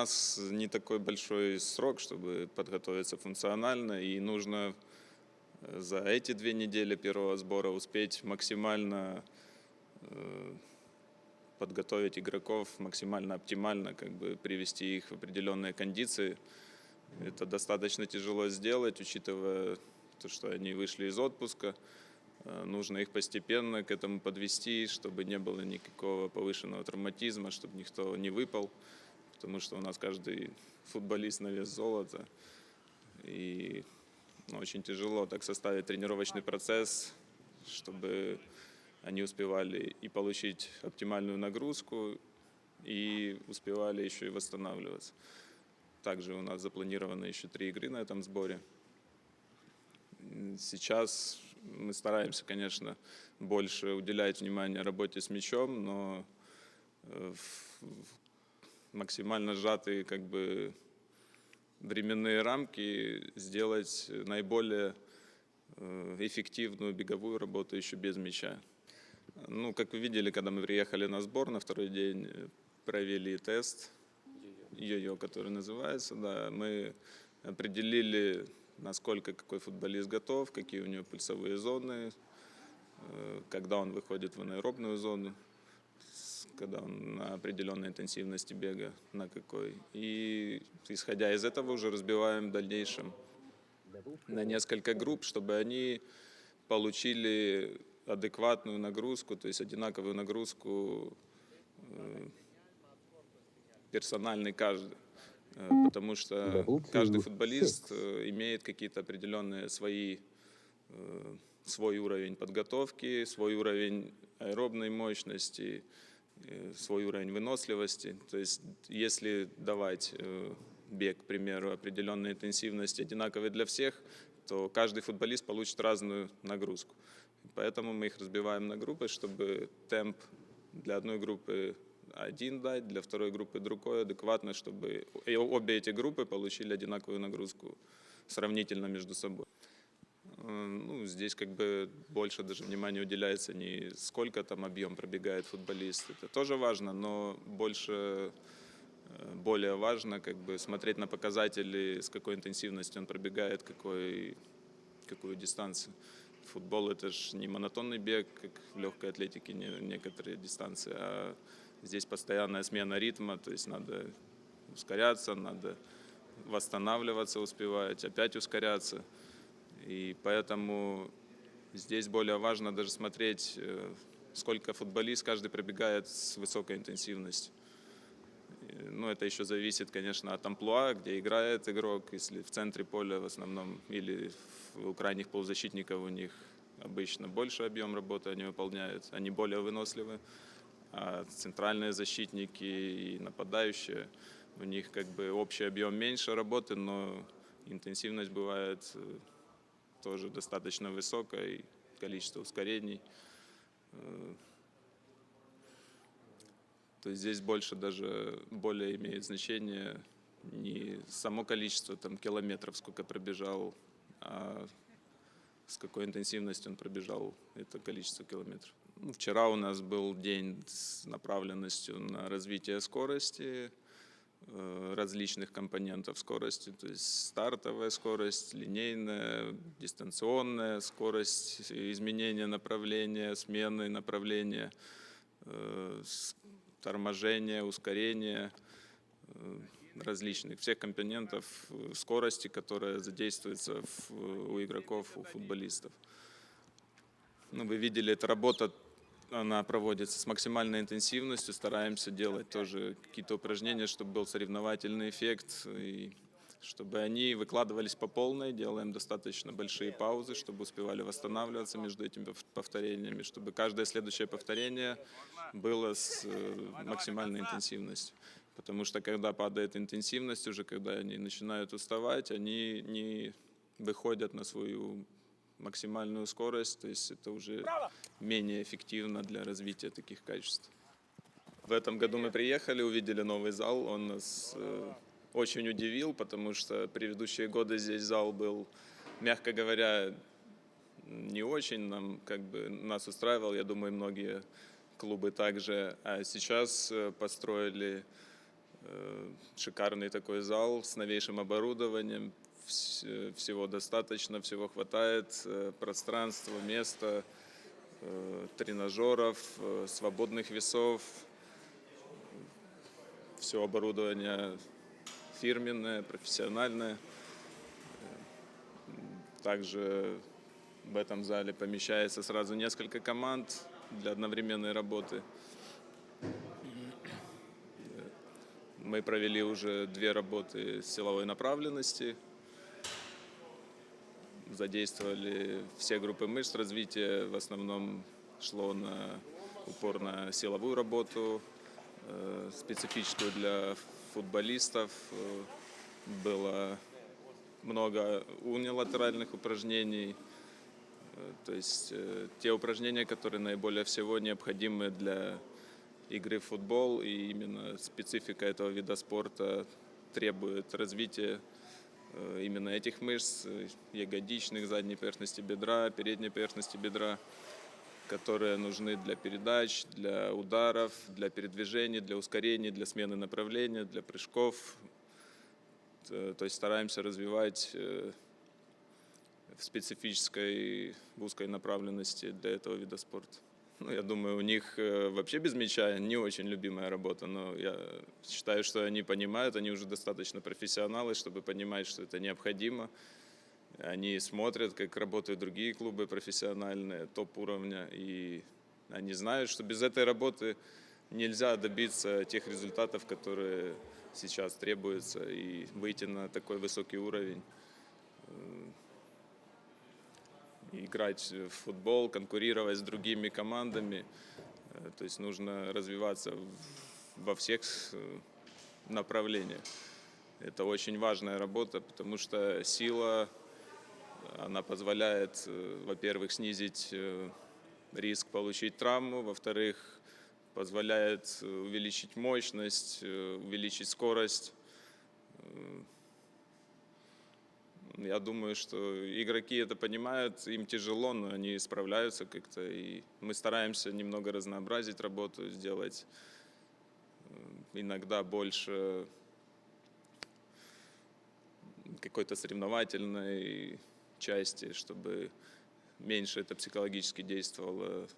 нас не такой большой срок, чтобы подготовиться функционально, и нужно э, за эти две недели первого сбора успеть максимально э, подготовить игроков, максимально оптимально, как бы привести их в определенные кондиции. Это достаточно тяжело сделать, учитывая то, что они вышли из отпуска. Э, Нужно их постепенно к этому подвести, чтобы не было никакого повышенного травматизма, чтобы никто не выпал, потому что у нас каждый футболист на вес золота. И ну, очень тяжело так составить тренировочный процесс, чтобы они успевали и получить оптимальную нагрузку, и успевали еще и восстанавливаться. Также у нас запланировано еще три игры на этом сборе. Сейчас мы стараемся, конечно, больше уделять внимание работе с мячом, но э, максимально сжатые как бы временные рамки сделать наиболее э, эффективную беговую работу еще без мяча. Ну, как вы видели, когда мы приехали на сбор, на второй день э, провели тест. Йо-йо, который называется, да, мы определили, насколько какой футболист готов, какие у него пульсовые зоны, э, когда он выходит в анаэробную зону, когда он на определенной интенсивности бега, на какой. И исходя из этого уже разбиваем в дальнейшем на несколько групп, чтобы они получили адекватную нагрузку, то есть одинаковую нагрузку э, персональный каждый. Э, Потому что каждый футболист э, имеет какие-то определенные свои, свой уровень подготовки, свой уровень аэробной мощности, свой уровень выносливости. То есть если давать э, бег, к примеру, определенной интенсивности одинаковой для всех, то каждый футболист получит разную нагрузку. Поэтому мы их разбиваем на группы, чтобы темп для одной группы один дать, для второй группы другой адекватно, чтобы обе эти группы получили одинаковую нагрузку сравнительно между собой. Э, Ну, здесь как бы больше даже внимания уделяется не сколько там объем пробегает футболист, это тоже важно, но больше, э, более важно как бы смотреть на показатели, с какой интенсивностью он пробегает, какой, какую дистанцию. Футбол это же не монотонный бег, как в легкой атлетике не- некоторые дистанции, а здесь постоянная смена ритма, то есть надо ускоряться, надо восстанавливаться, успевать, опять ускоряться. И поэтому здесь более важно даже смотреть, э, сколько футболист каждый пробегает с высокой интенсивностью. Э, Ну, это еще зависит, конечно, от амплуа, где играет игрок. Если в центре поля в основном или у крайних полузащитников у них обычно больше объем работы они выполняют, они более выносливы. А центральные защитники и нападающие, у них как бы общий объем меньше работы, но интенсивность бывает э, тоже достаточно высокая, и количество ускорений. э, То есть здесь больше даже более имеет значение не само количество там, километров, сколько пробежал, а с какой интенсивностью он пробежал это количество километров. Вчера у нас был день с направленностью на развитие скорости, различных компонентов скорости, то есть стартовая скорость, линейная, дистанционная скорость, изменения направления, смены направления, э, торможение, ускорение э, различных, всех компонентов э, скорости, которая задействуется в- у игроков, у футболистов. Ну, вы видели, эта работа, она проводится с максимальной интенсивностью, стараемся делать тоже какие-то упражнения, чтобы был соревновательный эффект, и чтобы они выкладывались по полной, делаем достаточно большие паузы, чтобы успевали восстанавливаться между этими пов- повторениями, чтобы каждое следующее повторение было с э, максимальной интенсивностью. Потому что когда падает интенсивность, уже когда они начинают уставать, они не выходят на свою максимальную скорость, то есть это уже менее эффективно для развития таких качеств. В этом году мы приехали, увидели новый зал, он нас э, очень удивил, потому что предыдущие годы здесь зал был, мягко говоря, не очень нам как бы нас устраивал, я думаю, многие клубы также. А сейчас э, построили Шикарный такой зал с новейшим оборудованием. Э, Всего достаточно, всего хватает. э, Пространства, места, э, тренажеров, э, свободных весов. Все оборудование фирменное, профессиональное. Также в этом зале помещается сразу несколько команд для одновременной работы. Мы провели уже две работы силовой направленности. Задействовали все группы мышц. Развитие в основном шло на упор на силовую работу, э, специфическую для футболистов. Было много унилатеральных упражнений, Э, то есть э, те упражнения, которые наиболее всего необходимы для игры в футбол, и именно специфика этого вида спорта требует развития э, именно этих мышц, э, ягодичных, задней поверхности бедра, передней поверхности бедра, которые нужны для передач, для ударов, для передвижений, для ускорений, для смены направления, для прыжков. Т- То есть стараемся развивать э, в специфической, в узкой направленности для этого вида спорта. Ну, я думаю, у них э, вообще без мяча не очень любимая работа, но я считаю, что они понимают, они уже достаточно профессионалы, чтобы понимать, что это необходимо. Они смотрят, как работают другие клубы профессиональные, топ-уровня, и они знают, что без этой работы нельзя добиться тех результатов, которые сейчас требуются, и выйти на такой высокий уровень играть в футбол, конкурировать с другими командами. Э, То есть нужно развиваться во всех э, направлениях. Это очень важная работа, потому что сила, она позволяет, э, во-первых, снизить риск получить травму, во-вторых, позволяет увеличить мощность, увеличить скорость. Я думаю, что игроки это понимают, им тяжело, но они справляются как-то. И мы стараемся немного разнообразить работу, сделать э, иногда больше какой-то соревновательной части, чтобы меньше это психологически действовало